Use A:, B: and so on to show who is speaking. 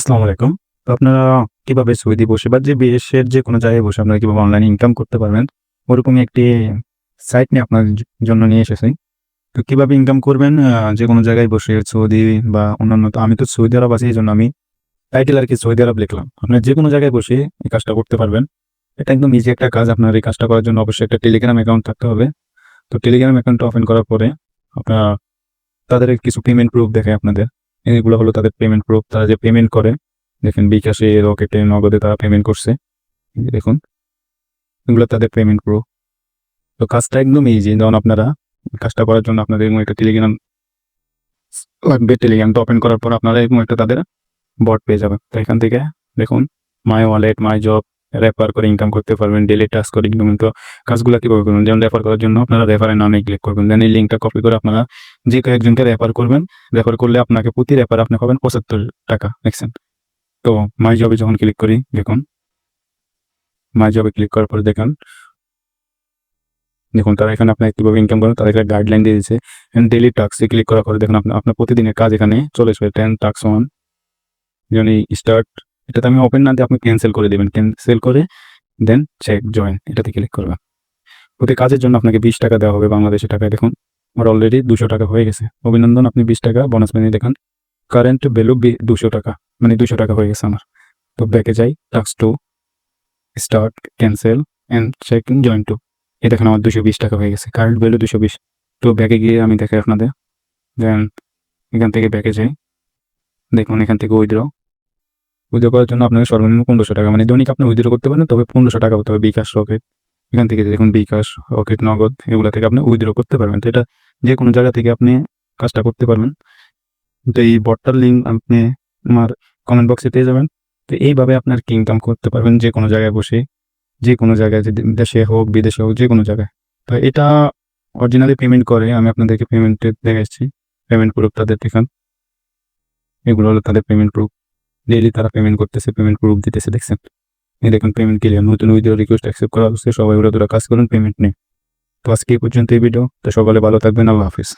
A: আসসালামু আলাইকুম। তো আপনারা কীভাবে সৌদি বসে বা যে বিদেশের যে কোনো জায়গায় বসে আপনারা কীভাবে অনলাইনে ইনকাম করতে পারবেন, ওরকমই একটি সাইট নিয়ে আপনার জন্য নিয়ে এসেছি। তো কীভাবে ইনকাম করবেন যে কোনো জায়গায় বসে সৌদি বা অন্যান্য, তো আমি তো সৌদি আরব আছি এই জন্য আমি টাইটেল আর কি সৌদি আরব লিখলাম। আপনার যে কোনো জায়গায় বসে এই কাজটা করতে পারবেন। এটা একদম ইজি একটা কাজ, আপনার এই কাজটা করার জন্য অবশ্যই একটা টেলিগ্রাম অ্যাকাউন্ট থাকতে হবে। তো টেলিগ্রাম অ্যাকাউন্টটা ওপেন করার পরে আপনার তাদের কিছু পেমেন্ট প্রুফ দেখে আপনাদের। এগুলো হলো তাদের পেমেন্ট প্রুফ তারা যে পেমেন্ট করে, দেখেন বিকাশে রকেটে নগদে তারা পেমেন্ট করছে। দেখুন, এগুলো তাদের পেমেন্ট প্রুফ তো কাজটা একদম ইজি যেমন আপনারা কাজটা করার জন্য আপনাদের এরকম একটা টেলিগ্রাম লাগবে টেলিগ্রামটা ওপেন করার পর আপনারা এরকম একটা তাদের বট পেয়ে যাবেন। তো এখান থেকে দেখুন my wallet my job refer করে ইনকাম করতে পারবেন ডেলি টাস্ক করে ইনকাম তো কাজগুলো কীভাবে করবেন? যেমন রেফার করার জন্য আপনারা রেফারের নামে ক্লিক করবেন। দেন এই লিঙ্কটা কপি করে আপনারা যে কয়েকজনকে রেফার করবেন রেফার করলে আপনাকে প্রতি রেফার আপনি পাবেন পঁচাত্তর টাকা, দেখছেন? তো মাই জবে যখন ক্লিক করি, দেখুন। মাই জবে ক্লিক করার পরে দেখুন। দেখুন, তারা এখানে আপনার কীভাবে ইনকাম করেন তারা একটা গাইডলাইন দিয়ে দিয়েছে। ডেলি টাক্সে ক্লিক করার পরে দেখুন আপনার আপনার প্রতিদিনের কাজ এখানে চলে আসবে। টেন টাস্ক ওয়ান যেমন স্টার্ট এটাতে আমি ওপেন না দিয়ে আপনি ক্যান্সেল করে দেবেন। ক্যান্সেল করে দেন চেক জয়েন এটাতে ক্লিক করবেন। প্রতি কাজের জন্য আপনাকে বিশ টাকা দেওয়া হবে বাংলাদেশি টাকায়। দেখুন, আমার অলরেডি দুশো টাকা হয়ে গেছে। অভিনন্দন, আপনি বিশ টাকা বোনাস পেয়ে দেখুন। কারেন্ট ভ্যালু দুশো টাকা মানে দুশো টাকা হয়ে গেছে আমার। তো ব্যাকে যাই tasks two start cancel and check join to a দেখেন, আমার দুশো বিশ টাকা হয়ে গেছে। কারেন্ট ভ্যালু দুশো বিশ। তো ব্যাকে গিয়ে আমি দেখাই আপনাদের। দেন এখান থেকে ব্যাকে যাই। দেখুন, এখান থেকে উইথড্র উইথড্র করার জন্য আপনাকে সর্বনিম্ন পনেরোশো টাকা মানে দৈনিক আপনি উইথড্র করতে পারেন, তবে পনেরোশো টাকা হতে হবে বিকাশ রকেট এখান থেকে দেখুন বিকাশ রকেট নগদ, এগুলো থেকে আপনি উইথড্র করতে পারবেন। তো এটা যে কোনো জায়গা থেকে আপনি কাজটা করতে পারবেন। তো এই বটটার লিঙ্ক আপনি আমার কমেন্ট বক্সে পেয়ে যাবেন। তো এইভাবে আপনার ইনকাম করতে পারবেন যে কোনো জায়গায় বসে, যে কোনো জায়গায় দেশে হোক, বিদেশে হোক, যে কোনো জায়গায়। তো এটা অরিজিনালি পেমেন্ট করে, আমি আপনাদেরকে পেমেন্টে দেখেছি পেমেন্ট প্রুফ তাদের দেখান। এগুলো হলো তাদের পেমেন্ট প্রুফ ডেইলি তারা পেমেন্ট করতেছে পেমেন্ট প্রুফ দিতেছে, দেখছেন? দেখুন পেমেন্ট ক্লিয়ার নতুন ভিডিও রিকোয়েস্ট অ্যাকসেপ্ট করা হচ্ছে, সবাই ওরা তোরা কাজ করুন পেমেন্ট নেই। তো আজকে এই পর্যন্ত এই ভিডিও তো সকালে ভালো থাকবেন, আল্লাহ হাফিজ।